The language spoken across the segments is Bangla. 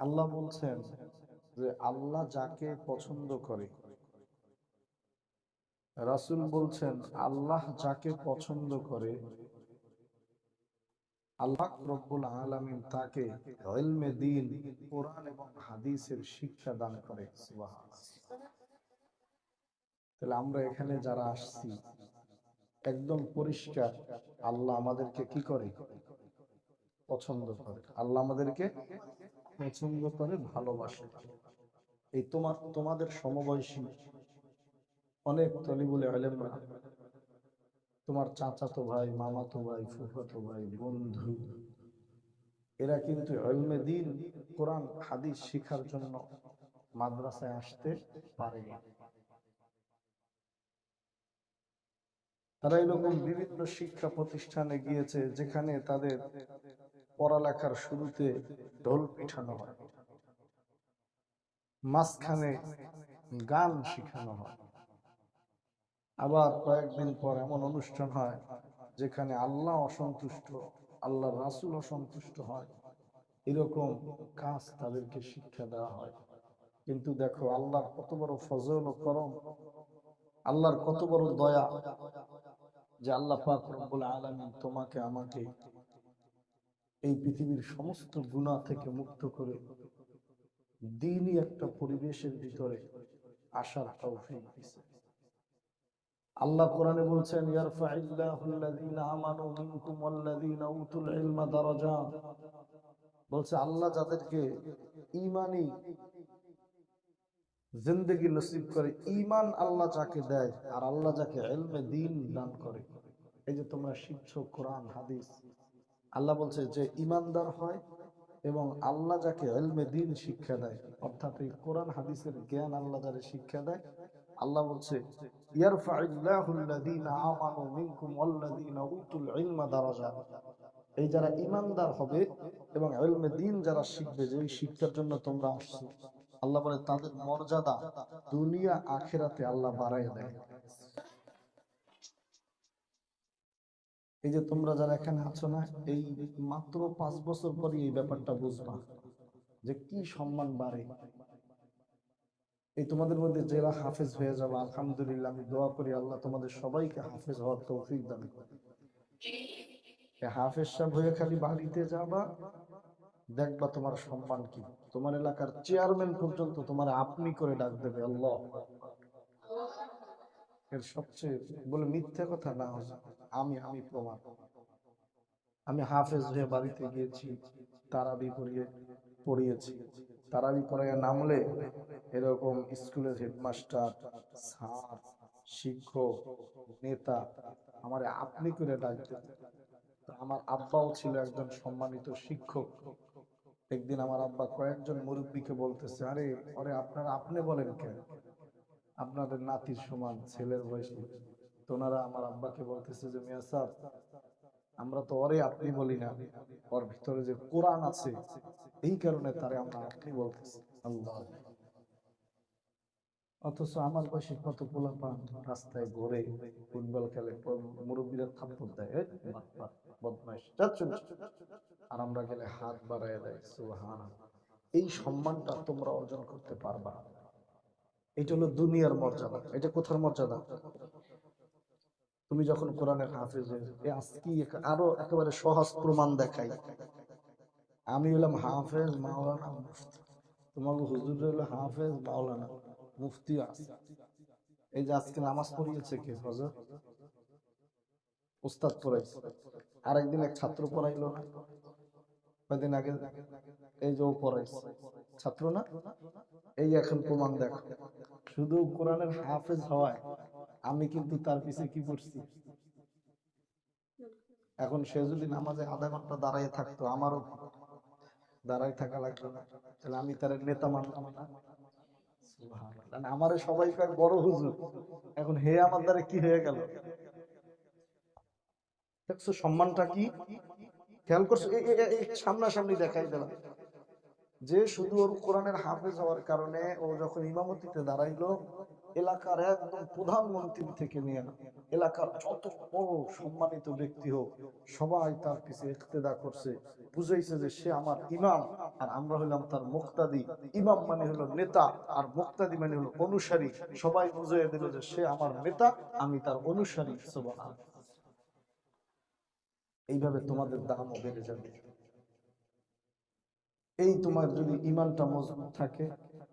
আল্লাহ বলছেন যে আল্লাহ যাকে পছন্দ করে। রাসূল বলছেন, আল্লাহ যাকে পছন্দ করে, আল্লাহ রব্বুল আলামিন তাকে দ্বীন কোরআন এবং হাদিসের শিক্ষা দান করে। তাহলে আমরা এখানে যারা আসছি, একদম পরিষ্কার আল্লাহ আমাদেরকে কি করে? পছন্দ করে। আল্লাহ আমাদেরকে পছন্দ করে, ভালোবাসে। এই তোমার তোমাদের সমবয়সী অনেক তলিবুলে আলেমরা তোমার চাচাতো ভাই, মামাতো ভাই, ফুফাতো ভাই, বন্ধু, এরা কিন্তু দিন, কোরআন, হাদিস শিখার জন্য মাদ্রাসায় আসতে পারে না। তারা এরকম বিভিন্ন শিক্ষা প্রতিষ্ঠানে গিয়েছে যেখানে তাদের পড়ালেখার শুরুতে ঢোল পিঠানো হয়। মাঝখানে গান শিখানো হয়। আবার কয়েকদিন পর এমন অনুষ্ঠান হয়, যেখানে আল্লাহ অসন্তুষ্ট আল্লাহ রাসুল অসন্তুষ্ট হয়। এরকম কাজ তাদেরকে শিক্ষা দেওয়া হয়। কিন্তু দেখো, আল্লাহর কত বড় ফজল ও করম, আল্লাহর কত বড় দয়া যে আল্লাহ পাক রব্বুল আলামিন তোমাকে আমাকে এই পৃথিবীর সমস্ত গুনাহ থেকে মুক্ত করে দিনই একটা পরিবেশের ভিতরে আসার তৌফিক দিয়েছে। আল্লাহ কোরআনে বলছেন বলছে, আল্লাহ যাদেরকে ঈমানি জিন্দেগি নসিব করে, ঈমান আল্লাহ যাকে দেয় আর আল্লাহ যাকে ইলমে দ্বীন দান করে। এই যে তোমরা শিখছো কোরআন, হাদিস আল্লাহ বলছে যে ঈমানদার হয় এবং আল্লাহ যাকে ইলমে দ্বীন শিক্ষা দেয়, অর্থাৎ এই কোরআন হাদিসের জ্ঞান আল্লাহ যারা শিক্ষা দেয়, আল্লাহ বলছে এই যারা ঈমানদার হবে এবং ইলমে দ্বীন যারা শিখবে, যে শিক্ষার জন্য তোমরা আসছো, আল্লাহ বলে তাদের মর্যাদা দুনিয়া আখেরাতে আল্লাহ বাড়ায় দেয়। এই যে তোমরা যারা এখানে আছো না, এই মাত্র পাঁচ বছর পরে এই ব্যাপারটা বুঝবা যে কি সম্মান বাড়ে। এই তোমাদের মধ্যে যারা হাফেজ হয়ে যাবে আলহামদুলিল্লাহ, আমি দোয়া করি আল্লাহ তোমাদের সবাইকে হাফেজ হওয়ার তৌফিক দান করে হাফেজ সাহেব হয়ে খালি বাড়িতে যাবা, দেখবা তোমার সম্মান কি। তোমার এলাকার চেয়ারম্যান পর্যন্ত তোমার আপনি করে ডাক দেবে, আল্লাহ। এর সবচেয়ে বলে মিথ্যা কথা না হুজুর। আমি আমি প্রমাণ আমি হাফেজ হয়ে বাড়িতে গিয়েছি, তারাবি পড়িয়ে, পড়িয়েছি। তারাবি পড়াইয়া নামলে এরকম স্কুলের হেডমাস্টার, স্যার, শিক্ষক, নেতা আমার আপনি করে ডাকতে আমার আব্বাও ছিল একজন সম্মানিত শিক্ষক। একদিন আমার আব্বা কয়েকজন মুরব্বীকে বলতেছে, আরে আরে আপনারা আপনি বলেন কেন? আপনাদের নাতির সমান ছেলের বয়সী তো ওনারা আমার আব্বাকে বলতেছে যে, মিয়া সাহেব আমরা তো অরে আপনি বলি না, ওর ভিতরে যে কোরআন আছে, এই কারণে তারে আমরা আপনি বলতেছি। আল্লাহ। অথচ আমার বয়সী কত পোলাপান রাস্তায় ঘুরে ফুটবল খেলে মুরব্বীরা থাপ্পড় দেয় বদমাইশ। আর আমরা গেলে হাত বাড়ায় দেয় সুবহান এই সম্মানটা তোমরা অর্জন করতে পারবা এটা হলো দুনিয়ার মর্যাদা। এটা কোথার মর্যাদা? তুমি যখন কোরআনের হাফেজ হয়ে আজকে আরও একেবারে সহজ প্রমাণ দেখাই। আমি হলাম হাফেজ মাওলানা মুফতি। তোমাকে হুজুর হলো হাফেজ মাওলানা মুফতি আছে এই যে আজকে নামাজ পড়িয়েছে কে? হজর উস্তাদ পড়াইছে আরেকদিন এক ছাত্র পড়াইলো না? কয়দিন আগে? এই যে ও পড়াইছে। ছাত্র না? এই এখন প্রমাণ দেখো। শুধু কোরআনের হাফেজ হওয়ায় আমি কিন্তু তার পিছে কি করছি? এখন সে যদি নামাজে আধা ঘণ্টা দাঁড়ায় থাকতো, আমারও দাঁড়ায় থাকা লাগতো না। তাহলে আমি তার নেতা মানলাম না। সুবহানাল্লাহ। আমারে সবাই কয়, বড় হুজুর, এখন হে আমার দ্বারা কি হয়ে গেল? দেখছ, সম্মানটা কি? খেয়াল করছ? সামনাসামনি দেখাই দিলাম। যে শুধু ওর কোরআনের হাফেজ হওয়ার কারণে ও যখন ইমামতিতে দাঁড়াইলো এলাকার একদম প্রধানমন্ত্রী থেকে নিয়ে এলাকার যত বড় সম্মানিত ব্যক্তি হোক, সবাই তার পিছে ইক্তেদা করছে। বুঝাইছে যে সে আমার ইমাম, আর আমরা হইলাম তার মুক্তাদি। ইমাম মানে হলো নেতা, আর মুক্তাদি মানে হলো অনুসারী। সবাই বুঝিয়ে দিল যে সে আমার নেতা, আমি তার অনুসারী সুবহান এইভাবে তোমাদের দামও বেড়ে যাবে। এই তোমার যদি ইমানটা মজবুত থাকে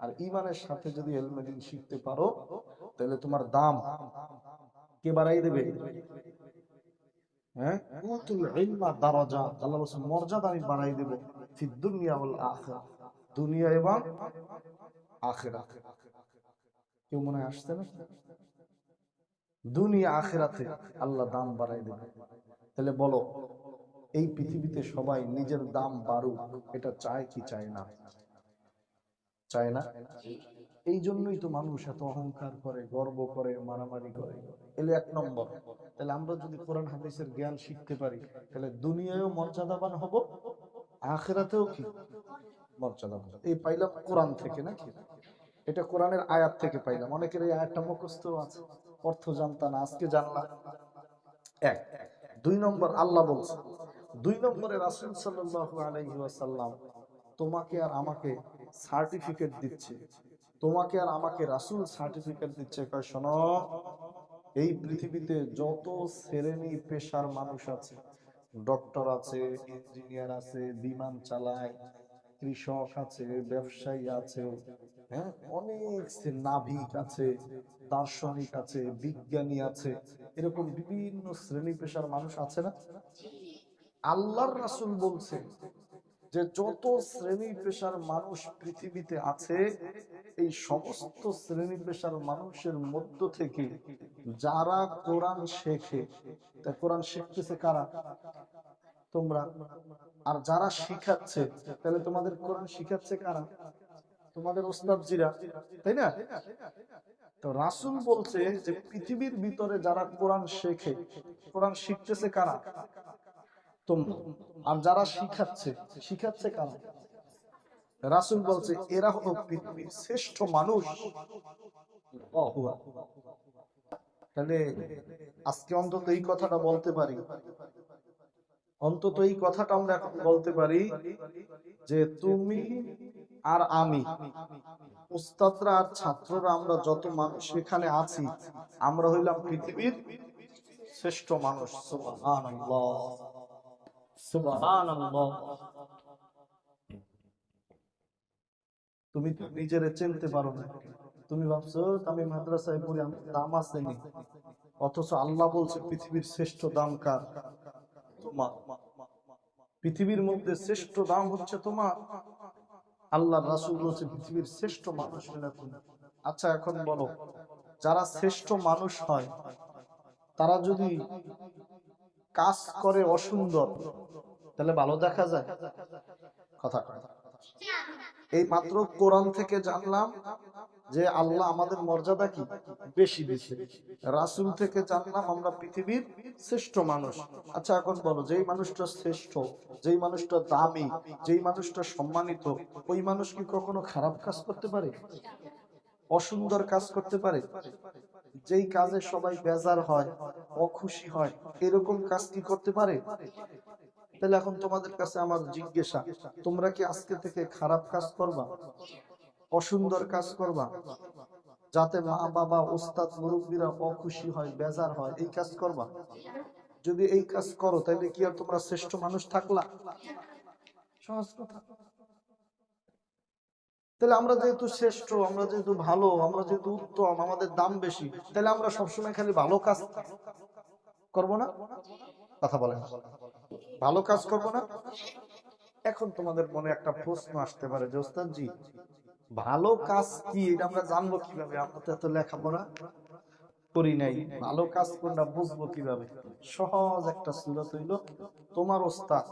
আর ইমানের সাথে যদি এলমেদিন শিখতে পারো তাহলে তোমার দাম কে বাড়াই দেবে? হ্যাঁ? দারাজা আল্লাহ মর্যাদা আমি বাড়াই দেব দুনিয়া ওয়াল আখিরা দুনিয়া এবং আখিরা কেউ মনে আসছে না? দুনিয়া আখিরাতে আল্লাহ দাম বাড়াই দেবে। তাহলে বলো এই পৃথিবীতে সবাই নিজের দাম বাড়ুক এটা চায় কি চায় না? চায় না। এই জন্যই তো মানুষ এত অহংকার করে, গর্ব করে, মারামারি করে। এলে এক নম্বর। তাহলে আমরা যদি কোরআন হাদিসের জ্ঞান শিখতে পারি, তাহলে দুনিয়ায়ও মর্যাদাবান হব, আখেরাতেও কি? মর্যাদাবান। এই পাইলাম কোরআন থেকে নাকি এটা কোরআনের আয়াত থেকে পাইলাম। অনেকের এই আয়াতটা মুখস্থ আছে। অর্থ জানতা না আজকে জানলাম। এক। দুই নম্বর, আল্লাহ বলছে, দুই নম্বরে রাসুল আলাইহি ওয়াসাল্লাম, তোমাকে আর আমাকে সার্টিফিকেট দিচ্ছে। তোমাকে আর আমাকে রাসুল সার্টিফিকেট দিচ্ছে। কয়, শোনো, এই পৃথিবীতে যত শ্রেণি, পেশার মানুষ আছে ডক্টর আছে ইঞ্জিনিয়ার আছে, বিমান চালায়, কৃষক আছে, ব্যবসায়ী আছে হ্যাঁ অনেক নাভিক আছে, দার্শনিক আছে, বিজ্ঞানী আছে, এরকম বিভিন্ন শ্রেণি, পেশার মানুষ আছে না? আল্লাহর রাসুল বলছে যে যত শ্রেণি পেশার মানুষ পৃথিবীতে আছে, এই সমস্ত শ্রেণি পেশার মানুষের মধ্য থেকে যারা কোরআন শেখে, তা কোরআন শিখতেছে কারা? তোমরা। আর যারা শিখাচ্ছে, তাহলে তোমাদের কোরআন শিখাচ্ছে কারা? তোমাদের ওস্তাদজিরা, তাই না? তো রাসূল বলছে যে, পৃথিবীর ভিতরে যারা কোরআন শেখে, কোরআন শিখতেছে কারা? তোমরা। আর যারা শিখাচ্ছে শিখাচ্ছে রাসূল বলছে, এরা হলো পৃথিবীর শ্রেষ্ঠ মানুষ। তাহলে আজকে অন্তত এই কথাটা বলতে পারি। অন্তত এই কথাটা আমরা বলতে পারি যে তুমি আর আমি, উস্তাদরা আর ছাত্ররা, আমরা যত মানুষ এখানে আছি, আমরা হইলাম পৃথিবীর শ্রেষ্ঠ মানুষ তুমি তো নিজেরে চিনতে পারো না। তুমি ভাবছ আমি মাদ্রাসায় পড়ি আমি? দাম আছে নি? অথচ আল্লাহ বলছে পৃথিবীর শ্রেষ্ঠ দাম কার? তোমার। পৃথিবীর মধ্যে শ্রেষ্ঠ দাম হচ্ছে তোমার। আল্লাহ রাসূল বলছে পৃথিবীর শ্রেষ্ঠ মানুষ আচ্ছা এখন বলো, যারা শ্রেষ্ঠ মানুষ হয়, তারা যদি কাজ করে অসুন্দর তাহলে ভালো দেখা যায়। কথা এই মাত্র কোরআন থেকে জানলাম যে আল্লাহ আমাদের মর্যাদা কি? বেশি দিছে রাসূল থেকে জানলাম আমরা পৃথিবীর শ্রেষ্ঠ মানুষ। আচ্ছা এখন বলো, যেই মানুষটা শ্রেষ্ঠ, যেই মানুষটা দামি, যেই মানুষটা সম্মানিত, ওই মানুষ কি কখনো খারাপ কাজ করতে পারে? অসুন্দর কাজ করতে পারে? যেই কাজে সবাই বেজার হয়, অখুশি হয়, এরকম কাজ কি করতে পারে? তাহলে এখন তোমাদের কাছে আমার জিজ্ঞাসা, তোমরা কি আজকে থেকে খারাপ কাজ করবা? অসুন্দর কাজ করবা? যাতে মা, বাবা, ওস্তাদ, মুরব্বীরা অখুশি হয়, বেজার হয়, এই কাজ করবা? যদি এই কাজ করো তাহলে কি আর তোমরা শ্রেষ্ঠ মানুষ থাকলা? সহজ কথা। তাহলে আমরা যেহেতু শ্রেষ্ঠ, আমরা যেহেতু ভালো, আমরা যেহেতু উত্তম, আমাদের দাম বেশি, তাহলে আমরা সবসময় খালি ভালো কাজ করব না? কথা বলেন। ভালো কাজ করব না? এখন তোমাদের মনে একটা প্রশ্ন আসতে পারে, যে ভালো কাজ কি? এটা আমরা জানব কীভাবে? আমরা তো এত লেখাপড়া করি নাই। ভালো কাজ কোনটা বুঝব কীভাবে? সহজ একটা সুরত হইল, তোমার ওস্তাদ,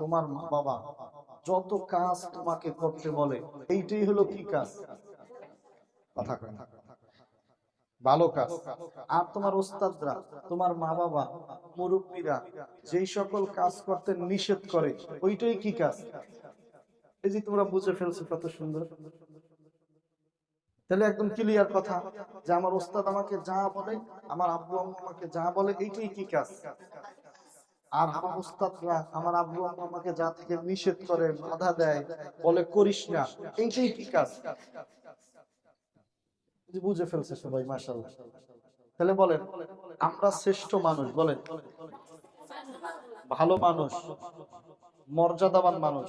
তোমার মা বাবা যত কাজ তোমাকে করতে বলে, এইটাই হলো কি কাজ? কথা না। ভালো কাজ। আর তোমার ওস্তাদরা, তোমার মা বাবা মুরব্বীরা, যেই সকল কাজ করতে নিষেধ করে, ওইটাই কি কাজ? এই যে তোমরা বুঝে ফেলছো কত সুন্দর। তাহলে একদম ক্লিয়ার কথা যে আমার ওস্তাদ আমাকে যা বলে, আমার আব্বু আমাকে যা বলে, এইটাই কি কাজ? আর আমার উস্তাদরা আমার আব্বু আমাকে যা থেকে নিষেধ করে, বাধা দেয়, বলে করিস না, এইটাই কি কাজ? বুঝে ফেলছে সবাই তাহলে বলেন, আমরা শ্রেষ্ঠ মানুষ, বলেন। ভালো মানুষ, মর্যাদাবান মানুষ,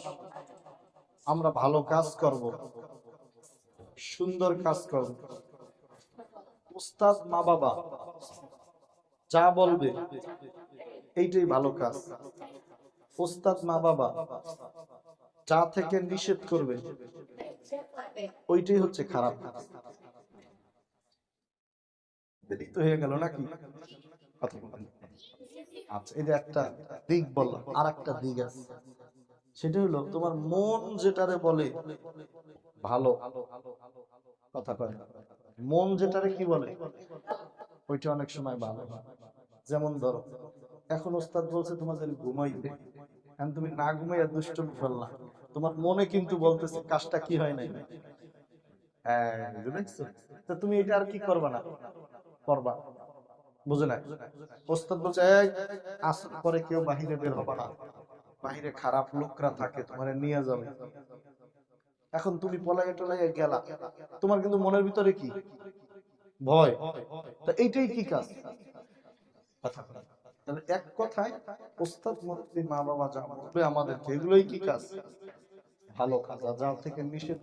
আমরা ভালো কাজ করব, সুন্দর কাজ করব। উস্তাদ মা বাবা, যা বলবে, এইটাই ভালো কাজ। উস্তাদ মা বাবা, যা থেকে নিষেধ করবে, ওইটাই হচ্ছে খারাপ কাজ। হয়ে গেল নাকি। আচ্ছা একটা দিক আর একটা দিক আছে। সেটা হলো তোমার মন যেটারে বলে ভালো। কথা কয় মন যেটারে কি বলে? ওইটা অনেক সময় ভালো। যেমন ধরো এখন ওস্তাদ বলছে তোমাদের ঘুমাইতে এখন তুমি না ঘুমাইয়া দুষ্টম ফেললা তোমার মনে কিন্তু বলতেছে কাজটা কি হয় নাই? হ্যাঁ, তুমি এটা আর কি করবা না? করবা বুঝে নাই? ওস্তাদ বলছে আসর পরে কেউ বাহিরে বের হবে না। বাহিরে খারাপ লোকরা থাকে, তোমার নিয়ে যাবে। এখন তুমি পলাইয়া টলাইয়া গেলা। তোমার কিন্তু মনের ভিতরে কি? ভয়। তা এইটাই কি কাজ? কথা তাহলে এক কথায়, ওস্তাদ মুরব্বী মা বাবা যা বলবে আমাদেরকে, এগুলোই কি কাজ? ভালো কাজ যা থেকে নিষেধ